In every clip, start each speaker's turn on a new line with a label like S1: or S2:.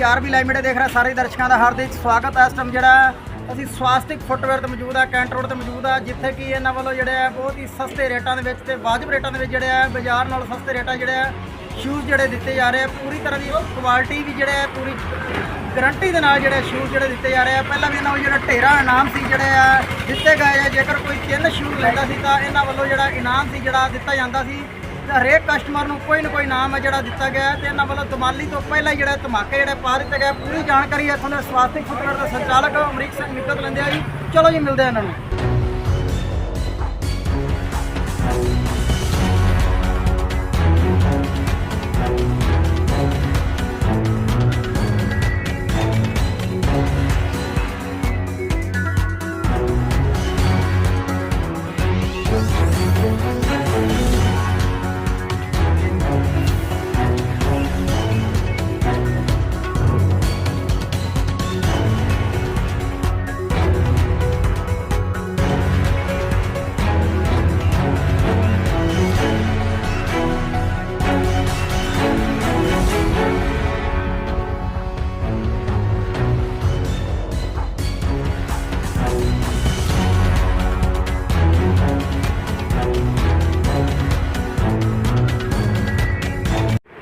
S1: ਤੁਸੀਂ RB live media ਦੇਖ ਰਹੇ, ਸਾਰੇ ਦਰਸ਼ਕਾਂ ਦਾ ਹਾਰਦਿਕ ਸਵਾਗਤ ਹੈ। ਇਸ ਟਾਈਮ ਜਿਹੜਾ ਅਸੀਂ ਸਵਾਸਤਿਕ ਫੁੱਟਵੇਅਰ ਤੇ ਮੌਜੂਦ ਆ ਕੈਂਟ ਰੋਡ ਤੇ ਮੌਜੂਦ ਆ ਜਿੱਥੇ ਕਿ ਇਹਨਾਂ ਵੱਲੋਂ ਜਿਹੜੇ ਆ ਬਹੁਤ ਹੀ ਸਸਤੇ ਰੇਟਾਂ ਦੇ ਵਿੱਚ ਤੇ ਵਾਜਬ ਰੇਟਾਂ ਦੇ ਵਿੱਚ ਜਿਹੜੇ ਆ, ਬਾਜ਼ਾਰ ਨਾਲ ਸਸਤੇ ਰੇਟਾਂ ਜਿਹੜੇ ਆ ਸ਼ੂਜ਼ ਜਿਹੜੇ ਦਿੱਤੇ ਜਾ ਰਹੇ ਆ। ਪੂਰੀ ਤਰ੍ਹਾਂ ਦੀ ਕੁਆਲਿਟੀ ਵੀ ਜਿਹੜੇ ਆ, ਪੂਰੀ ਗਰੰਟੀ ਦੇ ਨਾਲ ਜਿਹੜੇ ਸ਼ੂਜ਼ ਜਿਹੜੇ ਦਿੱਤੇ ਜਾ ਰਹੇ ਆ। ਪਹਿਲਾਂ ਵੀ ਇਹਨਾਂ ਨੂੰ ਜਿਹੜਾ ਢੇਰਾ ਇਨਾਮ ਸੀ ਜਿਹੜੇ ਆ, ਦਿੱਤੇ ਗਏ ਆ। ਜੇਕਰ ਕੋਈ ਤਿੰਨ ਸ਼ੂਜ਼ ਲੈਂਦਾ ਸੀ ਤਾਂ ਇਹਨਾਂ ਵੱਲੋਂ ਜਿਹੜਾ ਇਨਾਮ ਸੀ ਜਿਹੜਾ ਦਿੱਤਾ ਜਾਂਦਾ ਸੀ। ਹਰੇਕ ਕਸਟਮਰ ਨੂੰ ਕੋਈ ਨਾ ਕੋਈ ਨਾਮ ਹੈ ਜਿਹੜਾ ਦਿੱਤਾ ਗਿਆ ਹੈ ਤੇ ਇਹਨਾਂ ਵੱਲੋਂ ਦਿਵਾਲੀ ਤੋਂ ਪਹਿਲਾਂ ਹੀ ਜਿਹੜੇ ਧਮਾਕੇ ਜਿਹੜੇ ਪਾ ਦਿੱਤੇ ਗਏ ਪੂਰੀ ਜਾਣਕਾਰੀ ਇੱਥੋਂ ਦੇ ਸਵਾਸਥਿਕ ਫੁੱਟਵੇਅਰ ਦੇ ਸੰਚਾਲਕ ਅਮਰੀਕ ਸਿੰਘ ਨਿਕਲ ਲੈਂਦੇ ਆ ਜੀ। ਚਲੋ ਜੀ, ਮਿਲਦੇ ਆ ਇਹਨਾਂ ਨੂੰ।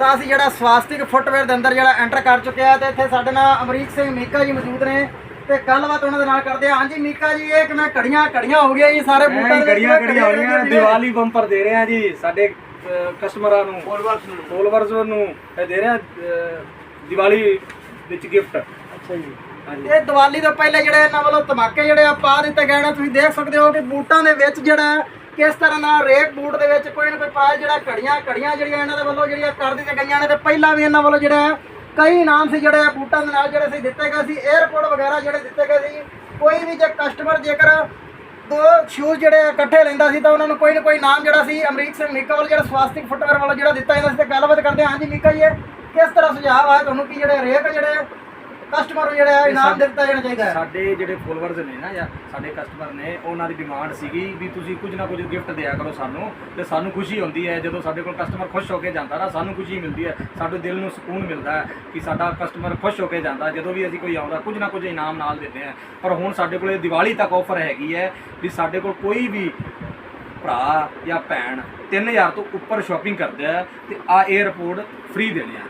S1: ਤਾਂ ਅਸੀਂ ਜਿਹੜਾ ਸਵਾਸਤਿਕ ਫੁੱਟਵੇਅਰ ਦੇ ਅੰਦਰ ਜਿਹੜਾ ਐਂਟਰ ਕਰ ਚੁੱਕਿਆ ਤੇ ਇੱਥੇ ਸਾਡੇ ਨਾਲ ਅਮਰੀਕ ਸਿੰਘ ਮੀਕਾ ਜੀ ਮੌਜੂਦ ਨੇ ਤੇ ਗੱਲਬਾਤ ਉਹਨਾਂ ਦੇ ਨਾਲ ਕਰਦੇ ਹਾਂ ਹਾਂਜੀ ਮੀਕਾ ਜੀ ਇਹ ਕਿਵੇਂ ਘੜੀਆਂ ਘੜੀਆਂ ਹੋ ਗਈਆਂ ਜੀ ਸਾਰੇ ਬੂਟਾਂ ਦੇ ਵਿੱਚ?
S2: ਗੜੀਆਂ ਗੜੀਆਂ ਹੋ
S1: ਜੀ।
S2: ਦੀਵਾਲੀ ਬੰਪਰ ਦੇ ਰਹੇ ਆ ਜੀ ਸਾਡੇ ਕਸਟਮਰਾਂ ਨੂੰ। ਫੋਲੋਵਰਸ ਨੂੰ। ਫੋਲੋਵਰਸ ਨੂੰ ਇਹ ਦੇ ਰਹੇ ਆ ਦੀਵਾਲੀ ਵਿੱਚ ਗਿਫਟ
S1: ਅੱਛਾ ਜੀ। ਇਹ ਦੀਵਾਲੀ ਤੋਂ ਪਹਿਲੇ ਜਿਹੜੇ ਇਹਨਾਂ ਵੱਲੋਂ ਧਮਾਕੇ ਜਿਹੜੇ ਆ ਪਾ ਦਿੱਤੇ ਗਏ ਨੇ ਤੁਸੀਂ ਦੇਖ ਸਕਦੇ ਹੋ ਕਿ ਬੂਟਾਂ ਦੇ ਵਿੱਚ ਜਿਹੜਾ ਕਿਸ ਤਰ੍ਹਾਂ ਨਾਲ ਰੇਕ ਬੂਟ ਦੇ ਵਿੱਚ ਕੋਈ ਨਾ ਕੋਈ ਪਾਇਆ ਜਿਹੜਾ ਘੜੀਆਂ ਘੜੀਆਂ ਜਿਹੜੀਆਂ ਇਹਨਾਂ ਦੇ ਵੱਲੋਂ ਜਿਹੜੀਆਂ ਕਰ ਦਿੱਤੀਆਂ ਗਈਆਂ ਨੇ ਤੇ ਪਹਿਲਾਂ ਵੀ ਇਹਨਾਂ ਵੱਲੋਂ ਜਿਹੜਾ ਹੈ, ਕਈ ਨਾਮ ਸੀ ਜਿਹੜੇ ਆ ਬੂਟਾਂ ਦੇ ਨਾਲ ਜਿਹੜੇ ਸੀ ਦਿੱਤੇ ਗਏ ਸੀ 에어ਪੋਰਟ ਵਗੈਰਾ ਜਿਹੜੇ ਦਿੱਤੇ ਗਏ ਸੀ ਕੋਈ ਵੀ ਜੇ ਕਸਟਮਰ ਜੇਕਰ ਦੋ ਸ਼ੂਜ਼ ਜਿਹੜੇ ਇਕੱਠੇ ਲੈਂਦਾ ਸੀ ਤਾਂ ਉਹਨਾਂ ਨੂੰ ਕੋਈ ਨਾ ਕੋਈ ਨਾਮ ਜਿਹੜਾ ਸੀ ਅਮਰੀਕ ਸਿੰਘ ਮੀਕਾ ਵੱਲ ਜਿਹੜਾ ਸਵਾਸਤਿਕ ਫੁੱਟਵੇਅਰ ਵੱਲੋਂ ਜਿਹੜਾ ਦਿੱਤਾ ਜਾਂਦਾ ਸੀ ਤੇ ਗੱਲਬਾਤ ਕਰਦੇ ਹਾਂ। ਹਾਂਜੀ ਮੀਕਾ ਜੀ ਕਿਸ ਤਰ੍ਹਾਂ ਸੁਝਾਅ ਆਇਆ ਤੁਹਾਨੂੰ ਕਿ ਜਿਹੜੇ ਰੇਕ ਜਿਹੜੇ ਕਸਟਮਰ ਨੂੰ ਜਿਹੜਾ ਇਨਾਮ ਦਿੱਤਾ ਜਾਣਾ ਚਾਹੀਦਾ ਹੈ।
S2: ਸਾਡੇ ਜਿਹੜੇ ਫੋਲੋਵਰਸ ਨੇ ਨਾ ਜਾਂ ਸਾਡੇ ਕਸਟਮਰ ਨੇ ਉਹਨਾਂ ਦੀ ਡਿਮਾਂਡ ਸੀਗੀ ਵੀ ਤੁਸੀਂ ਕੁਝ ਨਾ ਕੁਝ ਗਿਫਟ ਦਿਆ ਕਰੋ ਸਾਨੂੰ ਤੇ ਸਾਨੂੰ ਖੁਸ਼ੀ ਹੁੰਦੀ ਹੈ। ਜਦੋਂ ਸਾਡੇ ਕੋਲ ਕਸਟਮਰ ਖੁਸ਼ ਹੋ ਕੇ ਜਾਂਦਾ ਨਾ ਸਾਨੂੰ ਖੁਸ਼ੀ ਮਿਲਦੀ ਹੈ। ਸਾਡੇ ਦਿਲ ਨੂੰ ਸਕੂਨ ਮਿਲਦਾ ਹੈ ਕਿ ਸਾਡਾ ਕਸਟਮਰ ਖੁਸ਼ ਹੋ ਕੇ ਜਾਂਦਾ। ਜਦੋਂ ਵੀ ਅਸੀਂ ਕੋਈ ਆਉਂਦਾ ਕੁਝ ਨਾ ਕੁਝ ਇਨਾਮ ਨਾਲ ਦਿੰਦੇ ਆ ਪਰ ਹੁਣ ਸਾਡੇ ਕੋਲੇ ਦੀਵਾਲੀ ਤੱਕ ਆਫਰ ਹੈਗੀ ਹੈ ਵੀ ਸਾਡੇ ਕੋਲ ਕੋਈ ਵੀ ਭਰਾ ਜਾਂ ਭੈਣ 3000 ਤੋਂ ਉੱਪਰ ਸ਼ਾਪਿੰਗ ਕਰਦੇ ਆ ਤੇ ਆ 에어ਪੋਰਟ ਫ੍ਰੀ ਦੇਣੇ ਆ।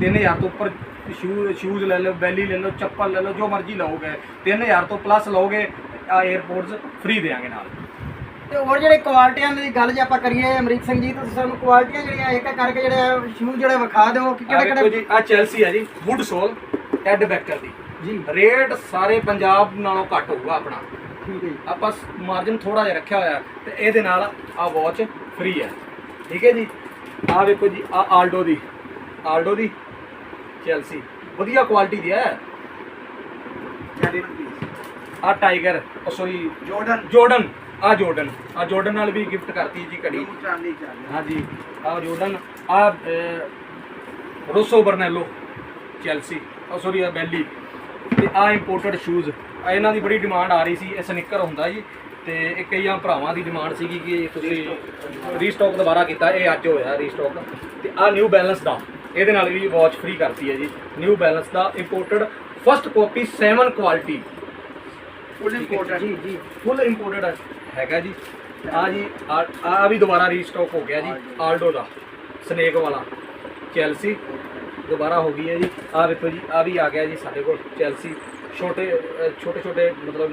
S2: 3000 ਤੋਂ ਉੱਪਰ ਸ਼ੂ ਸ਼ੂਜ਼ ਲੈ ਲਓ ਬੈਲੀ ਲੈ ਲਓ ਚੱਪਲ ਲੈ ਲਓ ਜੋ ਮਰਜ਼ੀ ਲਓਗੇ। 3000 ਤੋਂ ਪਲੱਸ ਲਓਗੇ ਆ 에어ਪੋਰਟਸ ਫ੍ਰੀ ਦੇਾਂਗੇ ਨਾਲ।
S1: ਤੇ ਹੋਰ ਜਿਹੜੇ ਕੁਆਲਿਟੀਆਂ ਦੀ ਗੱਲ ਜੇ ਆਪਾਂ ਕਰੀਏ ਅਮਰੀਕ ਸਿੰਘ ਜੀ ਤੁਸੀਂ ਸਾਨੂੰ ਕੁਆਲਿਟੀਆਂ ਜਿਹੜੀਆਂ ਇੱਕ ਕਰਕੇ ਜਿਹੜੇ ਸ਼ੂਜ਼ ਜਿਹੜੇ ਵਿਖਾ ਦਿਓ ਕਿ ਕਿਹੜੇ ਕਿਹੜੇ
S2: ਜੀ ਆ ਚੈਲਸੀ ਹੈ ਜੀ ਵੁੱਡ ਸੋਲ ਐਡ ਬੈਕਰ ਦੀ।
S1: ਜੀ।
S2: ਰੇਟ ਸਾਰੇ ਪੰਜਾਬ ਨਾਲੋਂ ਘੱਟ ਹੋਊਗਾ ਆਪਣਾ।
S1: ਠੀਕ ਹੈ
S2: ਆਪਾਂ ਮਾਰਜਨ ਥੋੜਾ ਜਿਹਾ ਰੱਖਿਆ ਹੋਇਆ ਤੇ ਇਹਦੇ ਨਾਲ ਆ ਵਾਚ ਫ੍ਰੀ ਹੈ। ਠੀਕ ਹੈ ਜੀ? ਆ ਵੇਖੋ ਜੀ ਆ ਆਲਡੋ ਦੀ ਆਲਡੋ ਦੀ ਚੈਲਸੀ ਵਧੀਆ ਕੁਆਲਿਟੀ ਦੀ ਹੈ। ਆ ਟਾਈਗਰ ਸੌਰੀ
S1: ਜਾਰਡਨ
S2: ਜੋਰਡਨ ਆ ਜੋਰਡਨ ਆ ਜੋਰਡਨ ਨਾਲ ਵੀ ਗਿਫਟ ਕਰਤੀ ਜੀ
S1: ਚਾਂਦੀ
S2: ਹਾਂਜੀ ਆ ਜੋਰਡਨ ਆ ਰੋਸੋ ਬਰਨੈਲੋ ਚੈਲਸੀ ਆ ਸੌਰੀ ਆ ਬੈਲੀ ਤੇ ਆ ਇੰਪੋਰਟਡ ਸ਼ੂਜ਼ ਆ ਇਹਨਾਂ ਦੀ ਬੜੀ ਡਿਮਾਂਡ ਆ ਰਹੀ ਸੀ ਇਹ ਸਨਿਕਰ ਹੁੰਦਾ ਜੀ। ਤੇ ਇਹ ਕਈਆਂ ਭਰਾਵਾਂ ਦੀ ਡਿਮਾਂਡ ਸੀਗੀ ਕਿ ਤੁਸੀਂ ਰੀਸਟਾਕ ਦੁਬਾਰਾ ਕੀਤਾ ਇਹ ਅੱਜ ਹੋਇਆ ਰੀਸਟਾਕ ਤੇ ਆ ਨਿਊ ਬੈਲੈਂਸ ਦਾ। ਇਹਦੇ ਨਾਲ ਵੀ ਵਾਚ ਫ੍ਰੀ ਕਰਤੀ ਹੈ ਜੀ। ਨਿਊ ਬੈਲੈਂਸ ਦਾ imported first copy 7 quality
S1: full
S2: imported ਜੀ। ਜੀ ਫੁੱਲ ਇੰਪੋਰਟਡ ਹੈਗਾ ਜੀ। ਆ ਜੀ ਆ ਵੀ ਦੁਬਾਰਾ ਰੀਸਟਾਕ ਹੋ ਗਿਆ ਜੀ ਆਲਡੋ ਦਾ। ਸਨੇਕ ਵਾਲਾ। ਚੈਲਸੀ ਦੁਬਾਰਾ ਹੋ ਗਈ ਹੈ ਜੀ। ਆ ਵੇਖੋ ਜੀ ਆ ਵੀ ਆ ਗਿਆ ਜੀ ਸਾਡੇ ਕੋਲ ਚੈਲਸੀ ਛੋਟੇ ਛੋਟੇ ਛੋਟੇ ਮਤਲਬ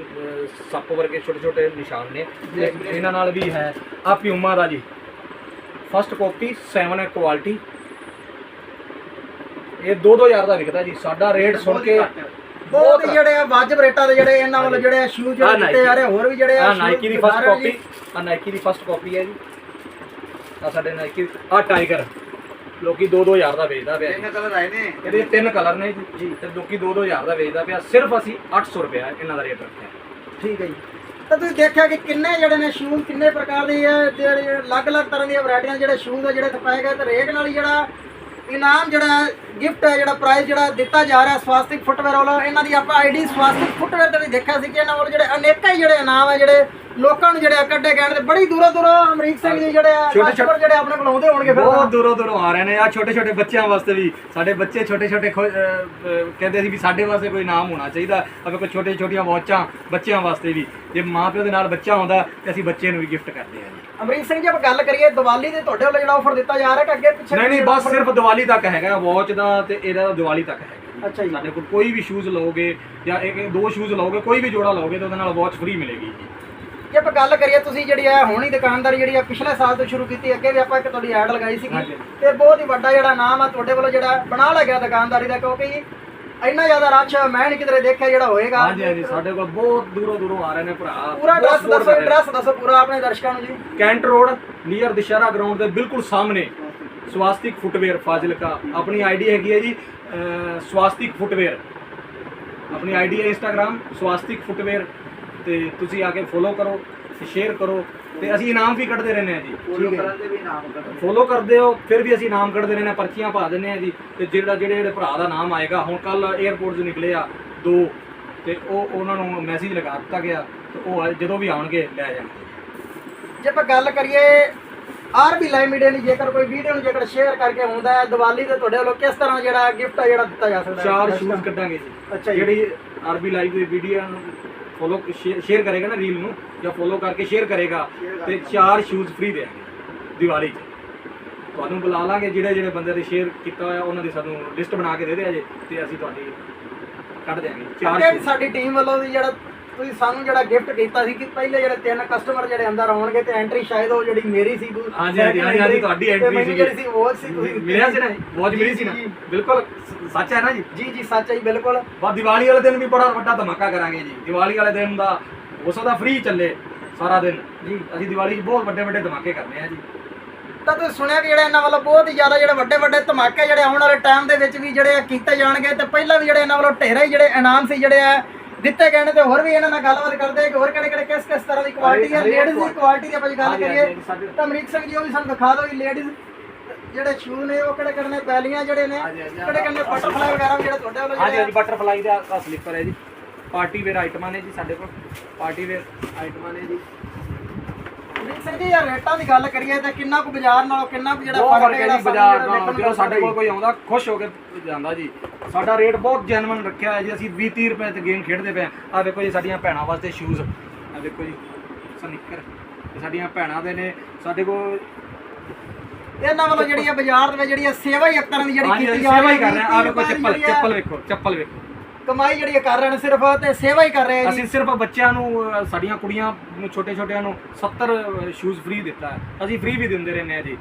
S2: ਸੱਪ ਵਰਗੇ ਛੋਟੇ ਛੋਟੇ ਨਿਸ਼ਾਨ ਨੇ। ਇਹਨਾਂ ਨਾਲ ਵੀ ਹੈ। ਆ ਪਿਊਮਾ ਦਾ ਜੀ। ਫਸਟ ਕਾਪੀ 7 ਕੁਆਲਿਟੀ ਇਹ 2-2000 ਦਾ ਵਿਕਦਾ ਜੀ। ਸਾਡਾ ਰੇਟ ਸੁਣ ਕੇ
S1: ਬਹੁਤ ਜਿਹੜੇ ਆ ਵਾਜਬ ਰੇਟਾਂ ਦੇ ਜਿਹੜੇ ਇਹਨਾਂ ਵੱਲੋਂ ਜਿਹੜੇ ਸ਼ੂਜ਼ ਜਿਹੜੇ ਦਿੱਤੇ ਜਾ ਰਹੇ ਹੋਰ ਵੀ ਜਿਹੜੇ
S2: ਆ ਨਾਈਕੀ ਦੀ ਫਸਟ। ਕਾਪੀ ਆ ਨਾਈਕੀ ਦੀ ਫਸਟ ਕਾਪੀ ਹੈ ਜੀ। ਆ ਸਾਡੇ ਨਾਈਕੀ ਆ ਟਾਈਗਰ ਲੋਕੀ 2-2000 ਦਾ ਵੇਚਦਾ ਪਿਆ ਜੀ।
S1: ਕਲਰ ਆਏ ਨੇ।
S2: ਇਹਦੇ ਤਿੰਨ ਕਲਰ ਨੇ ਜੀ। ਤੇ ਲੋਕੀ 2-2000 ਦਾ ਵੇਚਦਾ ਪਿਆ। ਸਿਰਫ ਅਸੀਂ 800 ਰੁਪਏ ਇਹਨਾਂ ਦਾ ਰੇਟ ਰੱਖਿਆ।
S1: ਠੀਕ ਹੈ ਜੀ। ਤਾਂ ਤੁਸੀਂ ਦੇਖਿਆ ਕਿ ਕਿੰਨੇ ਜਿਹੜੇ ਨੇ ਸ਼ੂਜ਼ ਕਿੰਨੇ ਪ੍ਰਕਾਰ ਦੇ ਆ ਜਿਹੜੇ ਅਲੱਗ-ਅਲੱਗ ਤਰ੍ਹਾਂ ਦੀਆਂ ਵੈਰਾਈਟੀਆਂ ਜਿਹੜੇ ਸ਼ੂਜ਼ ਆ ਜਿਹੜੇ ਪਾਏ ਗਏ ਤੇ ਰੇਕ ਨਾਲ ਹੀ ਜਿਹੜਾ ਇਨਾਮ ਜਿਹੜਾ ਗਿਫਟ ਹੈ, ਜਿਹੜਾ ਪ੍ਰਾਈਜ਼ ਜਿਹੜਾ ਦਿੱਤਾ ਜਾ ਰਿਹਾ ਸਵਾਸਤਿਕ ਫੁੱਟਵੇਅਰ ਵੱਲੋਂ, ਇਹਨਾਂ ਦੀ ਆਪਾਂ ਆਈਡੀ ਸਵਾਸਤਿਕ ਫੁੱਟਵੇਅਰ ਤੇ ਵੀ ਦੇਖਿਆ ਸੀ ਕਿ ਇਹਨਾਂ ਵੱਲੋਂ ਜਿਹੜੇ ਅਨੇਕਾਂ ਹੀ ਜਿਹੜੇ ਇਨਾਮ ਹੈ ਜਿਹੜੇ ਲੋਕਾਂ ਨੂੰ ਜਿਹੜੇ ਆ ਕੱਢੇ ਕਹਿਣ ਤੇ ਬੜੀ ਦੂਰੋਂ ਦੂਰੋਂ ਅਮਰੀਕ ਸਿੰਘ ਜੀ ਜਿਹੜੇ ਆ
S2: ਛੋਟੇ-
S1: customer ਜਿਹੜੇ ਆਪਣੇ ਕੋਲ ਆਉਂਦੇ ਹੋਣਗੇ ਫਿਰ।
S2: ਬਹੁਤ ਦੂਰੋਂ ਦੂਰੋਂ ਆ ਰਹੇ ਨੇ। ਆ ਛੋਟੇ ਛੋਟੇ ਬੱਚਿਆਂ ਵਾਸਤੇ ਵੀ ਸਾਡੇ ਬੱਚੇ ਛੋਟੇ ਛੋਟੇ ਕਹਿੰਦੇ ਸੀ ਵੀ ਸਾਡੇ ਵਾਸਤੇ ਕੋਈ ਨਾਮ ਹੋਣਾ ਚਾਹੀਦਾ। ਅਗਰ ਕੋਈ ਛੋਟੇ ਛੋਟੀਆਂ ਵਾਚਾਂ ਬੱਚਿਆਂ ਵਾਸਤੇ ਵੀ। ਜੇ ਮਾਂ ਪਿਓ ਦੇ ਨਾਲ ਬੱਚਾ ਆਉਂਦਾ ਤੇ ਅਸੀਂ ਬੱਚੇ ਨੂੰ ਵੀ ਗਿਫਟ ਕਰਦੇ ਹਾਂ ਜੀ।
S1: ਅਮਰੀਕ ਸਿੰਘ ਜੀ ਆਪਾਂ ਗੱਲ ਕਰੀਏ ਦੀਵਾਲੀ ਦੇ ਤੁਹਾਡੇ ਵੱਲੋਂ ਜਿਹੜਾ ਆਫਰ ਦਿੱਤਾ ਜਾ ਰਿਹਾ ਕਿ ਅੱਗੇ ਪਿੱਛੇ
S2: ਨਹੀਂ ਨਹੀਂ ਬਸ ਸਿਰਫ ਦੀਵਾਲੀ ਤੱਕ ਹੈਗਾ। ਵਾਚ ਦਾ ਤੇ ਇਹਦਾ ਦੀਵਾਲੀ ਤੱਕ ਜੀ।
S1: ਅੱਛਾ ਜੀ।
S2: ਸਾਡੇ ਕੋਲ ਕੋਈ ਵੀ ਸ਼ੂਜ਼ ਲਓਗੇ ਜਾਂ ਇੱਕ ਦੋ ਸ਼ੂਜ਼ ਲਓਗੇ ਕੋਈ ਵੀ ਜੋੜਾ ਲਓਗੇ ਤੇ ਉਹਦੇ ਨਾਲ ਵਾਚ ਫ੍ਰੀ ਮਿਲੇਗੀ ਜੀ।
S1: ਜੇ ਆਪਾਂ ਗੱਲ ਕਰੀਏ ਤੁਸੀਂ ਜਿਹੜੀ ਆ ਹੁਣੀ ਦੁਕਾਨਦਾਰੀ ਜਿਹੜੀ ਆ ਪਿਛਲੇ ਸਾਲ ਤੋਂ ਸ਼ੁਰੂ ਕੀਤੀ ਅੱਗੇ ਵੀ ਆਪਾਂ ਇੱਕ ਤੁਹਾਡੀ ਐਡ ਲਗਾਈ ਸੀਗੀ। ਤੇ ਬਹੁਤ ਹੀ ਵੱਡਾ ਜਿਹੜਾ ਨਾਮ ਆ ਤੁਹਾਡੇ ਵੱਲੋਂ ਜਿਹੜਾ ਬਣਾ ਲਿਆ ਗਿਆ ਦੁਕਾਨਦਾਰੀ ਦਾ ਕਿਉਂਕਿ ਇੰਨਾ ਜ਼ਿਆਦਾ ਰਸ਼ ਮੈਂ ਨਹੀਂ ਕਿਧਰੇ ਦੇਖਿਆ ਜਿਹੜਾ ਹੋਏਗਾ।
S2: ਹਾਂਜੀ ਹਾਂਜੀ ਸਾਡੇ ਕੋਲ ਬਹੁਤ ਦੂਰੋਂ ਦੂਰੋਂ ਆ ਰਹੇ ਨੇ ਭਰਾ।
S1: ਪੂਰਾ ਐਡਰੈਸ ਦੱਸੋ। ਐਡਰੈਸ ਦੱਸੋ ਪੂਰਾ ਆਪਣੇ ਦਰਸ਼ਕਾਂ ਨੂੰ ਜੀ।
S2: Cantt road near Dussehra ground ਦੇ ਬਿਲਕੁਲ ਸਾਹਮਣੇ। ਸਵਾਸਤਿਕ ਫੁੱਟਵੇਅਰ ਫਾਜ਼ਿਲਕਾ। ਆਪਣੀ ਆਈਡੀ ਹੈਗੀ ਹੈ ਜੀ ਸਵਾਸਤਿਕ ਫੁੱਟਵੇਅਰ। ਆਪਣੀ ਆਈਡੀ ਹੈ ਇੰਸਟਾਗ੍ਰam ਸਵਾਸਤਿਕ ਫੁੱਟਵੇਅਰ। ਤੇ ਤੁਸੀਂ ਆ ਕੇ ਫੋਲੋ ਕਰੋ ਤੇ ਸ਼ੇਅਰ ਕਰੋ ਤੇ ਅਸੀਂ ਇਨਾਮ ਵੀ ਕੱਢਦੇ ਰਹਿੰਦੇ ਹਾਂ ਜੀ। ਫੋਲੋ ਕਰਦੇ ਹੋ ਫਿਰ ਵੀ ਅਸੀਂ ਇਨਾਮ ਕੱਢਦੇ ਰਹਿੰਦੇ ਹਾਂ ਪਰਚੀਆਂ ਪਾ ਦਿੰਦੇ ਹਾਂ ਜੀ। ਤੇ ਜਿਹੜਾ ਜਿਹੜੇ ਜਿਹੜੇ ਭਰਾ ਦਾ ਨਾਮ ਆਏਗਾ ਹੁਣ ਕੱਲ 에ਅਰਪੋਰਟ 'ਚ ਨਿਕਲੇ ਆ ਦੋ ਤੇ ਉਹ ਉਹਨਾਂ ਨੂੰ ਮੈਸੇਜ ਲਗਾ ਦਿੱਤਾ ਗਿਆ ਤੇ ਉਹ ਆ- ਜਦੋਂ ਵੀ ਆਉਣਗੇ ਲੈ ਜਾਣਗੇ।
S1: ਜੇ ਆਪਾਂ ਗੱਲ ਕਰੀਏ ਆਰ ਵੀ ਲਾਈਵ ਮੀਡੀਆ ਲਈ ਜੇਕਰ ਕੋਈ ਵੀਡੀਓ ਨੂੰ ਜੇਕਰ ਸ਼ੇਅਰ ਕਰਕੇ ਹੁੰਦਾ ਹੈ ਦੀਵਾਲੀ ਤੇ ਤੁਹਾਡੇ ਵੱਲੋਂ ਕਿਸ ਤਰ੍ਹਾਂ ਜਿਹੜਾ ਗਿਫਟ ਆ ਜਿਹੜਾ ਦਿੱਤਾ ਜਾ ਸਕਦਾ ਹੈ?
S2: ਚਾਰ ਸ਼ੂਜ਼? ਕੱਢਾਂਗੇ ਜੀ।
S1: ਅੱਛਾ ਜੀ।
S2: ਜਿਹੜੀ ਆਰਬੀ ਲਾਈਵ ਦੀ ਵੀਡੀਓ ਨੂੰ ਫੋਲੋ ਸ਼ੇਅਰ ਕਰੇਗਾ ਨਾ ਰੀਲ ਨੂੰ ਜਾਂ ਫੋਲੋ ਕਰਕੇ ਸ਼ੇਅਰ ਕਰੇਗਾ ਤੇ ਚਾਰ ਸ਼ੂਜ਼ ਫ੍ਰੀ ਦੇਣਗੇ ਦੀਵਾਲੀ 'ਚ। ਤੁਹਾਨੂੰ ਬੁਲਾ ਲਾਂਗੇ ਜਿਹੜੇ ਜਿਹੜੇ ਬੰਦੇ ਨੇ ਸ਼ੇਅਰ ਕੀਤਾ ਹੋਇਆ ਉਹਨਾਂ ਦੀ ਸਾਨੂੰ ਲਿਸਟ ਬਣਾ ਕੇ ਦੇ ਦਿਆ ਜੇ ਤੇ ਅਸੀਂ ਤੁਹਾਡੀ ਕੱਢ ਦਿਆਂਗੇ। ਚਾਰ।
S1: ਸਾਡੀ ਟੀਮ ਵੱਲੋਂ ਵੀ ਜਿਹੜਾ ਤੁਸੀਂ ਸਾਨੂੰ ਜਿਹੜਾ ਗਿਫਟ ਕੀਤਾ ਸੀ ਕਿ ਪਹਿਲੇ ਜਿਹੜੇ ਤਿੰਨ ਕਸਟਮਰ ਜਿਹੜੇ ਅੰਦਰ ਆਉਣਗੇ ਤੇ ਐਂਟਰੀ ਸ਼ਾਇਦ ਉਹ ਜਿਹੜੀ ਮੇਰੀ ਸੀ ਦੂ-
S2: ਹਾਂਜੀ, ਹਾਂਜੀ, ਹਾਂਜੀ, ਹਾਂਜੀ, ਤੁਹਾਡੀ
S1: ਤੇ
S2: entry
S1: ਮੈਨੂੰ
S2: ਸੀਗੀ।
S1: ਜਿਹੜੀ ਸੀ ਉਹ ਸੀ ਤੁਸੀਂ
S2: ਮਿਲਿਆ ਸੀ ਨਾ ਵਾਚ ਮਿਲੀ ਸੀ ਨਾ?
S1: ਜੀ,
S2: ਬਿਲਕੁਲ ਸ- ਸੱਚ ਹੈ ਨਾ ਜੀ?
S1: ਜੀ ਜੀ ਸੱਚ ਹੈ ਜੀ ਬਿਲਕੁਲ।
S2: ਬਾ ਦੀਵਾਲੀ ਵਾਲੇ ਦਿਨ ਵੀ ਬੜਾ ਵੱਡਾ ਧਮਾਕਾ ਕਰਾਂਗੇ ਜੀ। ਦੀਵਾਲੀ ਵਾਲੇ ਦਿਨ ਦਾ ਹੋ ਸਕਦਾ ਫ੍ਰੀ ਚੱਲੇ ਸਾਰਾ ਦਿਨ।
S1: ਜੀ।
S2: ਅਸੀਂ ਦੀਵਾਲੀ 'ਚ ਬਹੁਤ ਵੱਡੇ ਵੱਡੇ ਧਮਾਕੇ ਕਰਨੇ ਆ ਜੀ।
S1: ਤਾਂ ਤੁਸੀਂ ਸੁਣਿਆ ਕਿ ਜਿਹੜੇ ਇਹਨਾਂ ਵੱਲੋਂ ਬਹੁਤ ਹੀ ਜ਼ਿਆਦਾ ਜਿਹੜੇ ਵੱਡੇ ਵੱਡੇ ਧਮਾਕੇ ਜਿਹੜੇ ਆਉਣ ਵਾਲੇ ਟਾਈਮ ਦੇ ਵਿੱਚ ਵੀ ਜਿਹੜੇ ਕੀਤੇ ਜਾਣਗੇ ਤੇ ਪਹਿਲਾਂ ਵੀ ਜਿਹੜੇ ਇਹਨਾਂ ਵੱਲੋਂ ਢੇਰੇ ਹੀ ਜਿਹੜੇ ਇਨਾਮ ਸੀ ਜਿਹੜੇ ਆ ਦਿੱਤੇ ਗਏ ਨੇ ਤੇ ਹੋਰ ਵੀ ਇਹਨਾਂ ਨਾਲ ਗੱਲਬਾਤ ਕਰਦੇ ਆ ਕਿ ਹੋਰ ਕਿਹੜੇ ਕਿਹੜੇ ਕਿਸ ਕਿਸ ਤਰ੍ਹਾਂ ਦੀ ਕੁਆਲਿਟੀ ਹੈ ਲੇਡੀਜ਼ ਦੀ ਕੁਆਲਿਟੀ ਦੀ ਆਪਾਂ ਜੇ ਗੱਲ ਕਰੀਏ ਤਾਂ ਅਮਰੀਕ ਸਿੰਘ ਜੀ ਉਹ ਵੀ ਸਾਨੂੰ ਦਿਖਾ ਦਿਓ ਵੀ ਲੇਡੀਜ਼ ਜਿਹੜੇ ਸ਼ੂਜ਼ ਨੇ ਉਹ ਕਿਹੜੇ ਕਿਹੜੇ ਨੇ ਬੈਲੀਆਂ ਜਿਹੜੇ ਨੇ ਕਿਹੜੇ ਕਿਹੜੇ ਬਟਰਫਲਾਈ ਵਗੈਰਾ ਜਿਹੜੇ ਤੁਹਾਡੇ ਵੱਲੋਂ
S2: ਹਾਂਜੀ
S1: ਜਿਹੜੇ
S2: ਹਾਂਜੀ ਬਟਰਫਲਾਈ ਦਾ ਆ ਸਲੀਪਰ ਹੈ ਜੀ। ਪਾਰਟੀ ਵੇਅਰ ਆਈਟਮਾਂ ਨੇ ਜੀ ਸਾਡੇ ਕੋਲ। ਪਾਰਟੀ ਵੇਅਰ ਆਈਟਮਾਂ ਨੇ ਜੀ।
S1: ਸਿੰਘ ਜੀ ਯਾਰ ਰੇਟਾਂ ਦੀ ਗੱਲ ਕਰੀਏ ਤਾਂ ਕਿੰਨਾ ਕੁ ਬਾਜ਼ਾਰ ਨਾਲੋਂ ਕਿੰਨਾ ਕੁ ਜਿਹੜਾ
S2: ਫ਼ਰਕ ਹੈ
S1: ਜਿਹੜਾ
S2: ਜੀ ਬਾਜ਼ਾਰ
S1: ਜਿਹੜਾ
S2: ਨਾਲੋਂ। ਜਦੋਂ ਸਾਡੇ ਕੋਲ ਕੋਈ ਆਉਂਦਾ ਖੁਸ਼ ਹੋ ਕੇ ਜਾਂਦਾ ਜੀ। ਸਾਡਾ ਰੇਟ ਬਹੁਤ ਜੈਨੂਇਨ ਰੱਖਿਆ ਹੈ ਜੀ ਅਸੀਂ 20 30 ਰੁਪਏ ਤੇ ਗੇਮ ਖੇਡਦੇ ਪਏ ਆ ਵੇਖੋ ਜੀ ਸਾਡੀਆਂ ਭੈਣਾਂ ਵਾਸਤੇ ਸ਼ੂਜ਼ ਆ ਵੇਖੋ ਜੀ ਸਨੀਕਰ ਸਾਡੀਆਂ ਭੈਣਾਂ ਦੇ ਨੇ ਸਾਡੇ ਕੋਲ
S1: ਇਹਨਾਂ ਵੱਲੋਂ ਜਿਹੜੀ ਆ ਬਾਜ਼ਾਰ ਦੇ ਵਿੱਚ ਜਿਹੜੀ ਆ ਸੇਵਾ ਹੀ ਤਰ੍ਹਾਂ ਦੀ ਜਿਹੜੀ ਕੀਤੀ ਜਾ
S2: ਸੇਵਾ ਹੀ ਕਰ ਰਹੇ ਹਾਂ। ਆ ਵੇਖੋ ਚੱਪਲ ਚੱਪਲ ਵੇਖੋ ਚੱਪਲ ਵੇਖੋ।
S1: ਕਮਾਈ ਜਿਹੜੀ ਕਰ ਰਹੇ ਨੇ ਸਿਰਫ ਤੇ ਸੇਵਾ ਹੀ ਕਰ ਰਹੇ ਆ
S2: ਅਸੀਂ ਸਿਰਫ ਬੱਚਿਆਂ ਨੂੰ ਸਾਡੀਆਂ ਕੁੜੀਆਂ ਨੂੰ ਛੋਟੇ ਛੋਟਿਆਂ ਨੂੰ 70 ਸ਼ੂਜ਼ ਫ੍ਰੀ ਦਿੱਤਾ ਹੈ। ਅਸੀਂ ਫ੍ਰੀ ਵੀ ਦਿੰਦੇ ਰਹਿੰਦੇ ਆ ਜੀ।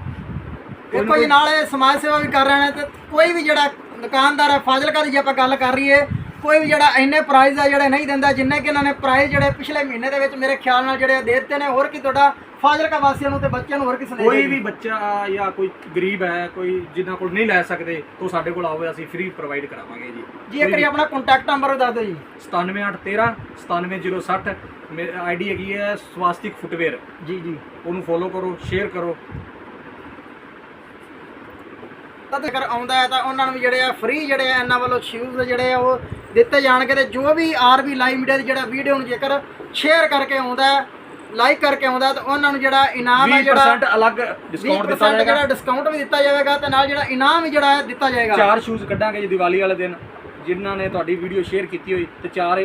S1: ਦੇਖੋ ਜੀ ਨਾਲ ਸਮਾਜ ਸੇਵਾ ਵੀ ਕਰ ਰਹੇ ਨੇ ਤੇ ਕੋਈ ਵੀ ਜਿਹੜਾ ਦੁਕਾਨਦਾਰ ਹੈ ਫਾਜ਼ਿਲਕਾ ਦੀ ਜੇ ਆਪਾਂ ਗੱਲ ਕਰ ਰਹੀਏ ਕੋਈ ਵੀ ਜਿਹੜਾ ਇੰਨੇ ਪ੍ਰਾਈਜ਼ ਆ ਜਿਹੜੇ ਨਹੀਂ ਦਿੰਦਾ ਜਿੰਨੇ ਕਿ ਇਹਨਾਂ ਨੇ ਪ੍ਰਾਈਜ਼ ਜਿਹੜੇ ਪਿਛਲੇ ਮਹੀਨੇ ਦੇ ਵਿੱਚ ਮੇਰੇ ਖਿਆਲ ਨਾਲ ਜਿਹੜੇ ਦੇ ਦਿੱਤੇ ਨੇ ਹੋਰ ਕੀ ਤੁਹਾਡਾ ਫਾਜ਼ਿਲਕਾ ਵਾਸੀਆਂ ਨੂੰ ਤੇ ਬੱਚਿਆਂ ਨੂੰ ਹੋਰ ਕੀ ਸੰਦੇਸ਼
S2: ਕੋਈ ਵੀ ਬੱਚਾ ਜਾਂ ਕੋਈ ਗਰੀਬ ਹੈ ਕੋਈ ਜਿਨ੍ਹਾਂ ਕੋਲ ਨਹੀਂ ਲੈ ਸਕਦੇ ਤਾਂ ਸਾਡੇ ਕੋਲ ਆਵੇ ਅਸੀਂ ਫ੍ਰੀ ਪ੍ਰੋਵਾਈਡ ਕਰਾਵਾਂਗੇ ਜੀ।
S1: ਜੀ ਇੱਕ ਵਾਰੀ ਆਪਣਾ ਕੰਟੈਕਟ ਨੰਬਰ ਦੱਸ ਦਿਓ ਜੀ।
S2: 97813 97060 ਮੇਰੀ ਆਈਡੀ ਹੈਗੀ ਹੈ ਸਵਾਸਤਿਕ ਫੁੱਟਵੇਅਰ।
S1: ਜੀ ਜੀ।
S2: ਉਹਨੂੰ ਫੋਲੋ ਕਰੋ ਸ਼ੇਅਰ ਕਰੋ।
S1: ਤਾਂ ਜੇਕਰ ਆਉਂਦਾ ਹੈ ਤਾਂ ਉਹਨਾਂ ਨੂੰ ਜਿਹੜੇ ਆ ਫ੍ਰੀ ਜਿਹੜੇ ਆ ਇਹਨਾਂ ਵੱਲੋਂ ਸ਼ੂਜ਼ ਜਿਹੜੇ ਆ ਉਹ ਦਿੱਤੇ ਜਾਣਗੇ ਤੇ ਜੋ ਵੀ ਆਰਬੀ ਲਾਈਵ ਮੀਡੀਆ ਦੀ ਜਿਹੜਾ ਵੀਡੀਓ ਨੂੰ ਜੇਕਰ ਸ਼ੇਅਰ ਕਰਕੇ ਆਉਂਦਾ ਲਾਈਕ ਕਰਕੇ ਆਉਂਦਾ ਤਾਂ ਉਹਨਾਂ ਨੂੰ ਜਿਹੜਾ ਇਨਾਮ ਹੈ ਜਿਹੜਾ
S2: 20% ਅਲੱਗ ਡਿਸਕਾਊਂਟ ਦਿੱਤਾ
S1: 20% ਜਿਹੜਾ
S2: ਜਾਏਗਾ
S1: ਡਿਸਕਾਊਂਟ ਵੀ ਦਿੱਤਾ ਜਾਵੇਗਾ ਤੇ ਨਾਲ ਜਿਹੜਾ ਇਨਾਮ ਵੀ ਜਿਹੜਾ ਹੈ ਦਿੱਤਾ ਜਾਏਗਾ।
S2: ਚਾਰ ਸ਼ੂਜ਼ ਕੱਢਾਂਗੇ ਜੀ ਦੀਵਾਲੀ ਵਾਲੇ ਦਿਨ ਜਿਨ੍ਹਾਂ ਨੇ ਤੁਹਾਡੀ ਵੀਡੀਓ ਸ਼ੇਅਰ ਕੀਤੀ ਹੋਈ ਤੇ ਚਾਰ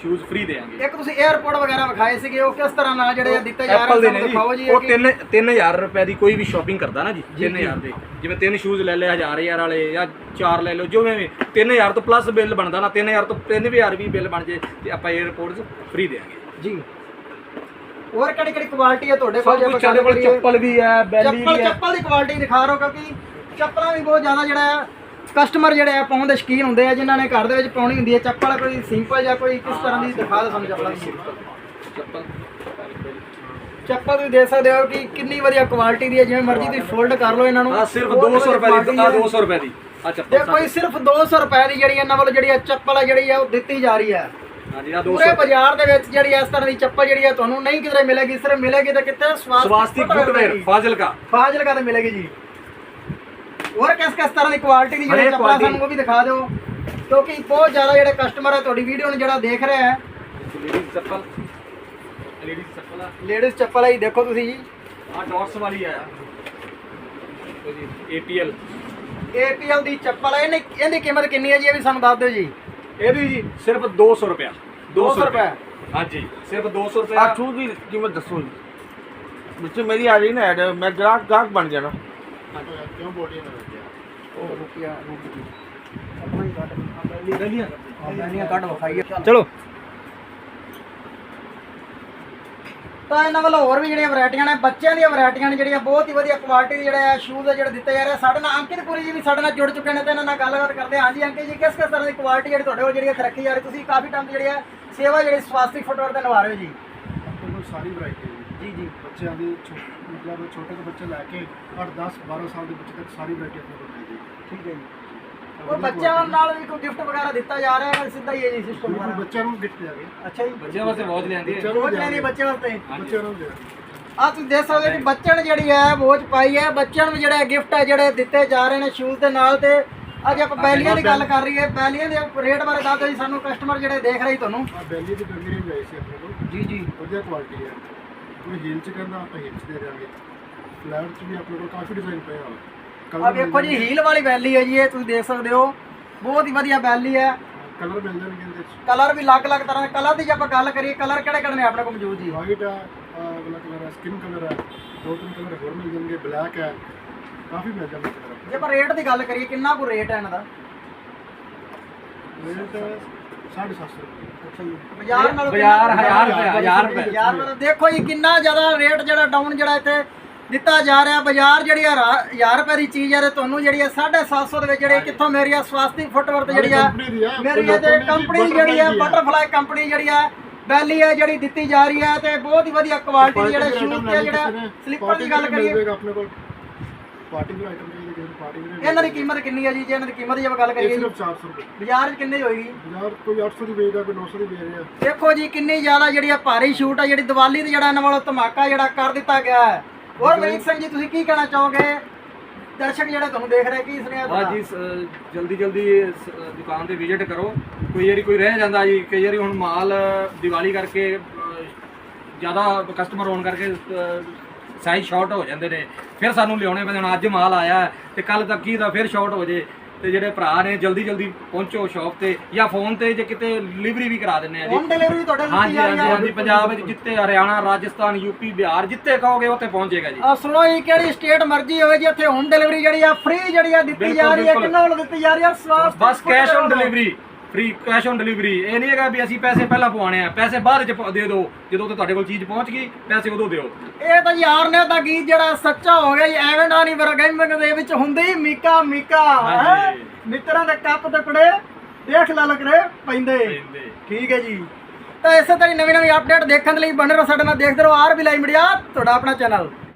S2: ਸ਼ੂਜ਼ ਫ੍ਰੀ ਦੇਾਂਗੇ
S1: ਇੱਕ ਤੁਸੀਂ 에어ਪੋਰਟ ਵਗੈਰਾ ਵਿਖਾਏ ਸੀਗੇ ਉਹ ਕਿਸ ਤਰ੍ਹਾਂ ਨਾਲ ਜਿਹੜੇ ਦਿੱਤੇ ਜਾ ਰਹੇ
S2: ਨੇ
S1: ਦਿਖਾਓ
S2: ਜੀ ਉਹ 3 3000 ਰੁਪਏ ਦੀ ਕੋਈ ਵੀ ਸ਼ਾਪਿੰਗ ਕਰਦਾ ਨਾ ਜੀ 3000 ਦੇ। ਜਿਵੇਂ ਤਿੰਨ ਸ਼ੂਜ਼ ਲੈ ਲਏ 1000 ਵਾਲੇ ਜਾਂ ਚਾਰ ਲੈ ਲਓ ਜਿਵੇਂ ਵੀ। 3000 ਤੋਂ ਪਲੱਸ ਬਿੱਲ ਬਣਦਾ ਨਾ 3000 ਤੋਂ 3000 ਵੀ ਬਿੱਲ ਬਣ ਜੇ ਤੇ ਆਪਾਂ 에어ਪੋਰਟ ਫ੍ਰੀ ਦੇਾਂਗੇ
S1: ਜੀ। ਹੋਰ ਕਿਹੜੀ ਕਿਹੜੀ ਕੁਆਲਿਟੀ ਹੈ ਤੁਹਾਡੇ ਕੋਲ?
S2: ਚੱਪਲ ਵੀ ਹੈ ਬੈਲੀ ਵੀ ਹੈ।
S1: ਚੱਪਲ ਦੀ ਕੁਆਲਿਟੀ ਦਿਖਾ ਰਹੋ ਕਿਉਂਕਿ ਚੱਪਲਾਂ ਵੀ ਬਹੁਤ ਜ਼ਿਆਦਾ ਜਿਹੜਾ ਕਸਟਮਰ ਜਿਹੜੇ ਆ ਪਾਉਣ ਦੇ ਸ਼ਕੀਨ ਹੁੰਦੇ ਆ ਜਿਨ੍ਹਾਂ ਨੇ ਘਰ ਦੇ ਵਿੱਚ ਪਾਉਣੀ ਹੁੰਦੀ ਹੈ ਚੱਪਲ ਕੋਈ ਸਿੰਪਲ ਜਾਂ ਕੋਈ ਕਿਸ ਤਰ੍ਹਾਂ ਦੀ ਦਿਖਾ ਦਿਓ ਸਾਨੂੰ ਚੱਪਲਾਂ
S2: ਚੱਪਲ।
S1: ਚੱਪਲ ਤੁਸੀਂ ਦੇਖ ਸਕਦੇ ਹੋ ਕਿ ਕਿੰਨੀ ਵਧੀਆ ਕੁਆਲਿਟੀ ਦੀ ਹੈ ਜਿਵੇਂ ਮਰਜ਼ੀ ਤੁਸੀਂ ਫੋਲਡ ਕਰ ਲਓ ਇਹਨਾਂ ਨੂੰ।
S2: ਆ ਸਿਰਫ
S1: ਬਹੁਤ
S2: 200 ਰੁਪਏ ਦੀ ਆ
S1: quality ਹੈ।
S2: 200 ਰੁਪਏ ਦੀ। ਆ ਚੱਪਲ
S1: ਕੋਈ ਸਿਰਫ 200 ਰੁਪਏ ਦੀ ਜਿਹੜੀ ਇਹਨਾਂ ਵੱਲੋਂ ਜਿਹੜੀ ਆ ਚੱਪਲ ਹੈ ਜਿਹੜੀ ਆ ਉਹ ਦਿੱਤੀ ਜਾ ਰਹੀ ਹੈ
S2: ਆ
S1: ਪੂਰੇ
S2: 200
S1: ਬਾਜ਼ਾਰ ਦੇ ਵਿੱਚ ਜਿਹੜੀ ਇਸ ਤਰ੍ਹਾਂ ਦੀ ਚੱਪਲ ਜਿਹੜੀ ਆ ਤੁਹਾਨੂੰ ਨਹੀਂ ਕਿਧਰੇ ਮਿਲੇਗੀ। ਸਿਰਫ ਮਿਲੇਗੀ ਤਾਂ ਕਿੱਥੇ
S2: ਸਵਾਸਤਿਕ ਫੁੱਟਵੇਅਰ ਫਾਜ਼ਿਲਕਾ।
S1: ਫਾਜ਼ਿਲਕਾ ਤੇ ਮਿਲੇਗੀ ਜੀ। ਹੋਰ ਕਿਸ ਕਿਸ ਤਰ੍ਹਾਂ ਦੀ ਕੁਆਲਿਟੀ ਦੀ ਜਿਹੜੀ ਚੱਪਲਾਂ। ਸਾਨੂੰ ਉਹ ਵੀ ਦਿਖਾ ਦਿਓ। ਕਿਉਂਕਿ ਬਹੁਤ ਜ਼ਿਆਦਾ ਜਿਹੜੇ ਕਸਟਮਰ ਹੈ ਤੁਹਾਡੀ ਵੀਡੀਓ ਨੂੰ ਜਿਹੜਾ ਦੇਖ ਰਿਹਾ ਹੈ।
S2: ਲੇਡੀਜ਼ ਚੱਪਲ। ਲੇਡੀਜ਼ ਚੱਪਲ ਆ।
S1: ਲੇਡੀਜ਼ ਚੱਪਲ ਹੈ ਜੀ ਦੇਖੋ ਤੁਸੀਂ ਜੀ।
S2: ਆ ਡਾਟਸ ਵਾਲੀ ਆ। ਏਪੀਐਲ
S1: APL ਦੀ ਚੱਪਲ ਹੈ ਇਹਨੇ ਇਹਦੀ ਕੀਮਤ ਕਿੰਨੀ ਹੈ ਜੀ ਇਹ ਵੀ ਸਾਨੂੰ ਦੱਸ ਦਿਓ ਜੀ।
S2: ਇਹਦੀ ਜੀ ਸਿਰਫ 200 ਰੁਪਿਆ
S1: 200 ਰੁਪਏ
S2: ਹਾਂਜੀ ਸਿਰਫ 200
S3: ਆ
S2: ਰੁਪਿਆ
S3: ਸ਼ੂ ਦੀ ਕੀਮਤ ਦੱਸੋ ਜੀ। ਵਿੱਚ ਮੇਰੀ ਆ ਰਹੀ ਨਾ ਐਡ ਮੈਂ ਗ੍ਰਾਹਕ ਗਾਹਕ ਬਣ ਜਾਣਾ
S1: ਉਹ ਰੁਪਿਆ ਰੁਪਿਆ ਆਪਣਾ ਹੀ ਕੱਢ ਬੈਲੀਆਂ ਕੱਢ ਵਿਖਾਈਏ ਚਲੋ। ਤਾਂ ਇਹਨਾਂ ਵੱਲੋਂ ਹੋਰ ਵੀ ਜਿਹੜੀਆਂ ਵੈਰਾਈਟੀਆਂ ਨੇ ਬੱਚਿਆਂ ਦੀਆਂ ਵੈਰਾਈਟੀਆਂ ਨੇ ਜਿਹੜੀਆਂ ਬਹੁਤ ਹੀ ਵਧੀਆ ਕੁਆਲਿਟੀ ਦੇ ਜਿਹੜੇ ਆ ਸ਼ੂਜ਼ ਆ ਜਿਹੜੇ ਦਿੱਤੇ ਜਾ ਰਹੇ ਆ। ਸਾਡੇ ਨਾਲ ਅੰਕਿਤ ਪੁਰੀ ਜੀ ਵੀ ਸਾਡੇ ਨਾਲ ਜੁੜ ਚੁੱਕੇ ਨੇ ਤੇ ਇਹਨਾਂ ਨਾਲ ਗੱਲਬਾਤ ਕਰਦੇ ਹਾਂ ਹਾਂਜੀ ਅੰਕਿਤ ਜੀ ਕਿਸ ਕਿਸ ਤਰ੍ਹਾਂ ਦੀ ਕੁਆਲਿਟੀ ਜਿਹੜੀ ਤੁਹਾਡੇ ਕੋਲ ਜਿਹੜੀ ਰੱਖੀ ਜਾ ਰਹੀ? ਤੁਸੀਂ ਕਾਫੀ ਟਾਈਮ ਜਿਹੜੀ ਆ ਸੇਵਾ ਜਿਹੜੀ ਸਵਾਸਥਿਕ ਫੁੱਟਵੇਅਰ ਤੇ ਨਿਭਾ ਰਹੇ ਹੋ ਜੀ।
S4: ਆਪਣੇ ਕੋਲ ਸਾਰੀ ਵੈਰਾਈਟੀ ਹੈ
S1: ਜੀ ਜੀ।
S4: ਬੱਚਿਆਂ ਦੀ ਛੋ- ਮਤਲਬ ਛੋਟੇ ਤੋਂ ਬੱਚੇ ਲੈ ਕੇ 8 10 12 ਸਾਲ ਦੇ ਬੱਚੇ ਤੱਕ ਸਾਰੀ ਵੈਰਾਈਟੀ ਆਪਣੇ ਕੋਲ ਹੈ
S1: ਠੀਕ ਹੈ ਜੀ। ਉਹ ਬੱਚਿਆਂ ਨਾਲ ਵੀ ਕੋਈ ਗਿਫਟ ਵਗੈਰਾ ਦਿੱਤਾ ਜਾ ਰਿਹਾ ਹੈ ਸਿੱਧਾ ਹੀ ਹੈ ਜੀ ਸਿਸਟਮ
S4: ਬਿਲਕੁਲ
S1: ਵਗੈਰਾ?
S4: ਬੱਚਿਆਂ ਨੂੰ ਗਿਫਟ ਦਿਆਂਗੇ
S1: ਅੱਛਾ ਜੀ।
S2: ਬੱਚਿਆਂ ਵਾਸਤੇ ਬਹੁਤ ਲਿਆਂਦੀ ਹੈ।
S4: ਬੱਚਿਆਂ ਨੂੰ
S1: ਉਹ ਨਹੀਂ ਬੱਚੇ ਵਾਸਤੇ।
S4: ਬੱਚਿਆਂ ਨੂੰ ਦਿਆਂਗੇ
S1: ਆ ਤੁਸੀਂ ਦੇਖ ਸਕਦੇ ਹੋ ਕਿ ਬੱਚਿਆਂ ਨੂੰ ਜਿਹੜੀ ਹੈ ਵੋਚ ਪਾਈ ਹੈ। ਬੱਚਿਆਂ ਨੂੰ ਜਿਹੜੇ ਗਿਫਟ ਹੈ ਜਿਹੜੇ ਦਿੱਤੇ ਜਾ ਰਹੇ ਨੇ ਸ਼ੂਜ਼ ਦੇ ਨਾਲ ਤੇ ਅੱਜ ਆਪਾਂ ਬੈਲੀਆਂ ਦੀ ਗੱਲ ਕਰ ਰਹੀ ਹੈ ਬੈਲੀਆਂ ਦੇ ਰੇਟ ਬਾਰੇ ਦੱਸ ਦਿਓ ਜੀ ਸਾਨੂੰ ਕਸਟਮਰ ਜਿਹੜੇ ਦੇਖ ਰਹੇ ਤੁਹਾਨੂੰ।
S4: ਆ ਬੈਲੀ ਦੀ ਰੇਂਜ ਆਈ ਸੀ ਆਪਣੇ ਕੋਲ।
S1: ਜੀ ਜੀ।
S4: ਵਧੀਆ ਕੁਆਲਿਟੀ ਹੈ। ਕੋਈ ਹੀਲ ਚ ਕਹਿੰਦਾ ਆਪਾਂ ਹੀਲ ਚ ਦੇ ਦਿਆਂਗੇ। ਫਲੈਟ ਚ ਵੀ ਆਪਣੇ ਕੋਲ ਕਾਫੀ ਡਿਜ਼ਾਈਨ ਪਏ ਹੋਣ
S1: ਆ ਵੇਖੋ ਜੀ ਹੀਲ ਵਾਲੀ ਬੈਲੀ ਹੈ ਜੀ ਇਹ ਤੁਸੀਂ ਦੇਖ ਸਕਦੇ ਹੋ। ਬਹੁਤ ਹੀ ਵਧੀਆ ਬੈਲੀ ਹੈ।
S4: ਕਲਰ ਮਿਲ ਜਾਣਗੇ ਇਹਦੇ ਚ
S1: ਕਲਰ ਵੀ ਅਲੱਗ-ਅਲੱਗ ਤਰ੍ਹਾਂ ਦੇ। ਕਲਰ ਦੀ ਜੇ ਆਪਾਂ ਗੱਲ ਕਰੀਏ ਕਲਰ ਕਿਹੜੇ ਕਿਹੜੇ ਨੇ ਆਪਣੇ ਕੋਲ ਮੌਜੂਦ ਜੀ?
S4: ਵਾਈਟ ਆਹ ਵਾਲਾ ਕਲਰ ਹੈ ਸਕਿਨ ਕਲਰ ਹੈ ਦੋ ਤਿੰਨ ਕਲਰ ਹੋਰ ਮਿਲ ਜਾਣਗੇ ਬਲੈਕ ਹੈ ਕਾਫੀ ਮਿਲ ਜਾਣਗੇ
S1: ਜੇ ਆਪਾਂ ਰੇਟ ਦੀ ਗੱਲ ਕਰੀਏ ਕਿੰਨਾ ਕੁ ਰੇਟ ਹੈ ਇਹਨਾਂ ਦਾ?
S4: ਰੇਟ 750 ਰੁਪਏ
S1: ਅੱਛਾ ਜੀ ਬਾਜ਼ਾਰ ਨਾਲੋਂ
S2: ਬਾਜ਼ਾਰ
S1: ਕਿੰਨਾ-
S2: ਹਜ਼ਾਰ ਰੁਪਏ ਹਜ਼ਾਰ ਰੁਪਏ
S1: ਬਾਜ਼ਾਰ ਨਾਲੋਂ ਦੇਖੋ ਜੀ ਕਿੰਨਾ ਜ਼ਿਆਦਾ ਰੇਟ ਜਿਹੜਾ ਡਾਊਨ ਜਿਹੜਾ ਇੱਥੇ ਦਿੱਤਾ ਜਾ ਰਿਹਾ। ਬਾਜ਼ਾਰ ਜਿਹੜੀ ਆ 1000 ਰੁਪਏ ਦੀ ਚੀਜ਼ ਆ ਤੇ ਤੁਹਾਨੂੰ ਜਿਹੜੀ ਆ 750 ਦੇ ਵਿੱਚ ਜਿਹੜੀ ਕਿੱਥੋਂ ਮੇਰੀ ਆ ਸਵਾਸਤੀ ਫੁੱਟਵਰ ਤੇ ਜਿਹੜੀ ਆ ਮੇਰੀ ਇਹ ਤੇ ਕੰਪਨੀ ਜਿਹੜੀ ਆ ਬਟਰਫਲਾਈ ਕੰਪਨੀ ਜਿਹੜੀ ਆ ਬੈਲੀ ਆ ਜਿਹੜੀ ਦਿੱਤੀ ਜਾ ਰਹੀ ਆ ਤੇ ਬਹੁਤ ਹੀ ਵਧੀਆ ਕੁਆਲਿਟੀ ਦੇ ਜਿਹੜੇ ਸ਼ੂਜ਼ ਤੇ ਜਿਹੜਾ ਸਲਿੱਪਰ ਦੀ ਗੱਲ ਕਰੀਏ।
S4: ਆਪਣੇ ਕੋਲ। ਪਾਰਟੀ ਵੀ ਆਈਟਮ ਚਾਹੀਦੀ ਕਿਸੇ ਨੂੰ ਪਾਰਟੀ ਵੀ
S1: ਇਹਨਾਂ ਦੀ ਕੀਮਤ ਕਿੰਨੀ ਆ ਜੀ? ਜੇ ਇਹਨਾਂ ਦੀ ਕੀਮਤ ਦੀ ਆਪਾਂ ਗੱਲ ਕਰੀਏ ਜੀ।
S4: ਸਿਰਫ 400 ਰੁਪਏ।
S1: ਬਾਜ਼ਾਰ 'ਚ ਕਿੰਨੀ ਹੋਏਗੀ?
S4: ਬਾਜ਼ਾਰ ਕੋਈ 800 ਦੀ ਵੇਚਦਾ ਕੋਈ 900 ਦੀ ਵੇਚ ਰਿਹਾ।
S1: ਦੇਖੋ ਜੀ ਕਿੰਨੀ ਜ਼ਿਆਦਾ ਜਿਹੜੀ ਆ ਭਾਰੀ ਸ਼ੂਟ ਆ ਜਿਹੜੀ ਦੀਵਾਲੀ ਤੇ ਜਿਹੜਾ ਇਹਨਾਂ ਵੱਲੋਂ ਧਮਾਕਾ ਜਿਹੜਾ ਕਰ ਦਿੱਤਾ ਗਿਆ ਹੈ। ਹੋਰ ਮਨੀਤ ਸਿੰਘ ਜੀ ਤੁਸੀਂ ਕੀ ਕਹਿਣਾ ਚਾਹੋਗੇ? ਦਰਸ਼ਕ ਜਿਹੜੇ ਤੁਹਾਨੂੰ ਦੇਖ ਰਹੇ ਕੀ ਸੁਨੇਹਾ
S2: ਹਾਂ ਜੀ ਸ- ਜਲਦੀ ਜਲਦੀ ਦੁਕਾਨ ਤੇ ਵਿਜ਼ਿਟ ਕਰੋ। ਕੋਈ ਵਾਰੀ ਕੋਈ ਰਹਿ ਜਾਂਦਾ ਜੀ ਕਈ ਵਾਰੀ ਹੁਣ ਮਾਲ ਦੀਵਾਲੀ ਕਰਕੇ ਜ਼ਿਆਦਾ ਕਸਟਮਰ ਹੋਣ ਕਰਕੇ ਸਾਈਜ਼ ਸ਼ਾਰਟ ਹੋ ਜਾਂਦੇ ਨੇ ਫਿਰ ਸਾਨੂੰ ਲਿਆਉਣੇ ਪੈਂਦੇ ਹੁਣ ਅੱਜ ਮਾਲ ਆਇਆ ਤੇ ਕੱਲ ਤੱਕ ਕੀ ਦਾ ਫਿਰ ਸ਼ਾਰਟ ਹੋ ਜੇ। ਤੇ ਜਿਹੜੇ ਭਰਾ ਨੇ ਜਲਦੀ ਜਲਦੀ ਪਹੁੰਚੋ ਸ਼ਾਪ ਤੇ ਜਾਂ ਫੋਨ ਤੇ ਜੇ ਕਿਤੇ ਡਿਲੀਵਰੀ ਵੀ ਕਰਾ ਦਿੰਨੇ ਆ ਜੀ।
S1: ਹੋਮ ਡਿਲੀਵਰੀ ਤੁਹਾਡੇ
S2: ਹਾਂਜੀ ਹਾਂਜੀ ਹਾਂਜੀ ਪੰਜਾਬ ਵਿੱਚ ਜਿੱਤੇ ਹਰਿਆਣਾ ਰਾਜਸਥਾਨ ਯੂਪੀ ਬਿਹਾਰ ਜਿੱਤੇ ਕਹੋਗੇ ਉੱਥੇ ਪਹੁੰਚ ਜਾਏਗਾ ਜੀ।
S1: ਆ ਸੁਣੋ ਜੀ ਕਿਹੜੀ ਸਟੇਟ ਮਰਜ਼ੀ ਹੋਵੇ ਜੀ ਇੱਥੇ ਹੋਮ ਡਿਲੀਵਰੀ ਜਿਹੜੀ ਆ ਫ੍ਰੀ ਜਿਹੜੀ ਆ ਦਿੱਤੀ ਜਾ ਰਹੀ ਹੈ। ਕਿੰਨਾਂ ਵੱਲੋਂ ਦਿੱਤੀ ਜਾ ਰਹੀ ਆ ਸਵਾਸਥ
S2: ਬਸ cash on delivery free cash on delivery ਇਹ ਨਹੀਂ ਹੈਗਾ ਵੀ ਅਸੀਂ ਪੈਸੇ ਪਹਿਲਾਂ ਪਵਾਉਣੇ ਆ। ਪੈਸੇ ਬਾਅਦ ਚ ਪ- ਦੇ ਦਿਓ। ਜਦੋਂ ਤੇ ਤੁਹਾਡੇ ਕੋਲ ਚੀਜ਼ ਪਹੁੰਚ ਗਈ ਪੈਸੇ ਉਦੋਂ ਦਿਓ।
S1: ਇਹ ਤਾਂ ਯਾਰ ਨੇ ਦਾ ਗੀਤ ਜਿਹੜਾ ਸੱਚਾ ਹੋ ਗਿਆ ਜੀ ਐਵੇਂ ਨਾ ਨਹੀਂ ਵਰਗੇਮਿੰਗ ਦੇ ਵਿੱਚ ਹੁੰਦੀ ਮੀਕਾ ਮੀਕਾ ਹੈਂ?
S2: ਹਾਂਜੀ।
S1: ਮਿੱਤਰਾਂ ਦੇ ਕੱਪ ਤੇ ਕੁੜੇ ਦੇਖ ਲਲਕਰੇ ਪੈਂਦੇ।
S2: ਪੈਂਦੇ।
S1: ਠੀਕ ਹੈ ਜੀ। ਤਾਂ ਇਸੇ ਤਰ੍ਹਾਂ ਨਵੀਂ ਨਵੀਂ ਅਪਡੇਟ ਦੇਖਣ ਦੇ ਲਈ ਬਣੇ ਰਹੋ ਸਾਡੇ ਨਾਲ। ਦੇਖਦੇ ਰਹੋ ਆਰ ਵੀ ਲਾਈ ਮੀਡੀਆ ਤੁਹਾਡਾ ਆਪਣਾ ਚੈਨਲ।